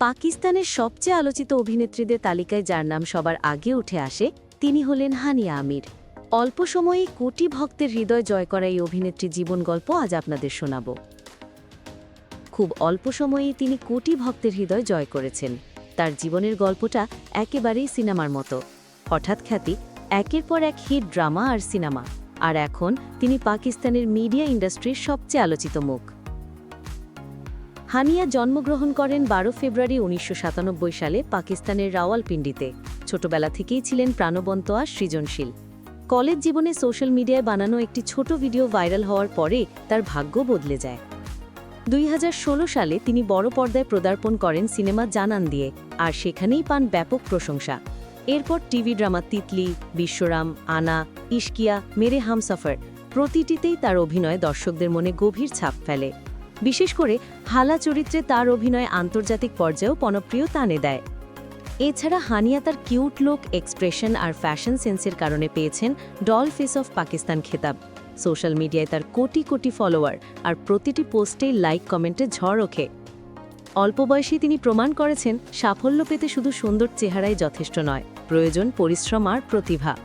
পাকিস্তানের সবচেয়ে আলোচিত অভিনেত্রীদের তালিকায় যার নাম সবার আগে উঠে আসে, তিনি হলেন হানিয়া আমির। অল্প সময়েই কোটি ভক্তের হৃদয় জয় করা এই অভিনেত্রী জীবন গল্প আজ আপনাদের শোনাব। খুব অল্প সময়েই তিনি কোটি ভক্তের হৃদয় জয় করেছেন। তার জীবনের গল্পটা একেবারেই সিনেমার মতো। হঠাৎ খ্যাতি, একের পর এক হিট ড্রামা আর সিনেমা। আর এখন তিনি পাকিস্তানের মিডিয়া ইন্ডাস্ট্রির সবচেয়ে আলোচিত মুখ। হানিয়া জন্মগ্রহণ করেন বারো ফেব্রুয়ারি উনিশশো সাতানব্বই সালে পাকিস্তানের রাওয়ালপিন্ডিতে। ছোটবেলা থেকেই ছিলেন প্রাণবন্ত আর সৃজনশীল। কলেজ জীবনে সোশ্যাল মিডিয়ায় বানানো একটি ছোট ভিডিও ভাইরাল হওয়ার পরে তার ভাগ্য বদলে যায়। দুই হাজার ষোলো সালে তিনি বড় পর্দায় পদার্পণ করেন সিনেমা জানান দিয়ে আর সেখানেই পান ব্যাপক প্রশংসা। এরপর টিভি ড্রামা তিতলি, বিশ্বরাম, আনা, ইশকিয়া, মেরে হামসফর প্রতিটিতেই তার অভিনয় দর্শকদের মনে গভীর ছাপ ফেলে। বিশেষ করে হালা চরিত্রে তার অভিনয় আন্তর্জাতিক পর্যায়েও জনপ্রিয় টানে দেয়। এছাড়া হানিয়া তার কিউট লুক, এক্সপ্রেশন আর ফ্যাশন সেন্সের কারণে পেয়েছেন ডল ফেস অফ পাকিস্তান খেতাব। সোশ্যাল মিডিয়ায় তার কোটি কোটি ফলোয়ার আর প্রতিটি পোস্টেই লাইক, কমেন্টে ঝড় ওঠে। অল্প বয়সে তিনি প্রমাণ করেছেন, সাফল্য পেতে শুধু সুন্দর চেহারাই যথেষ্ট নয়, প্রয়োজন, পরিশ্রম আর প্রতিভা।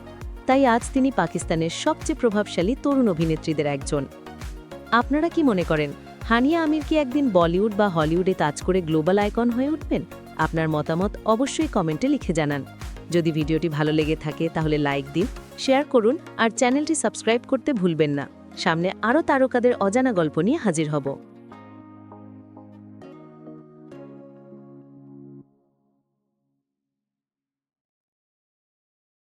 তাই আজ তিনি পাকিস্তানের সবচেয়ে প্রভাবশালী তরুণ অভিনেত্রীদের একজন। আপনারা কি মনে করেন? হানিয়া আমির কি একদিন বলিউড বা হলিউডে তাজ করে গ্লোবাল আইকন হয়ে উঠবেন? আপনার মতামত অবশ্যই কমেন্টে লিখে জানান। যদি ভিডিওটি ভালো লেগে থাকে, তাহলে লাইক দিন, শেয়ার করুন, আর চ্যানেলটি সাবস্ক্রাইব করতে ভুলবেন না। সামনে আরও তারকাদের অজানা গল্প নিয়ে হাজির হব।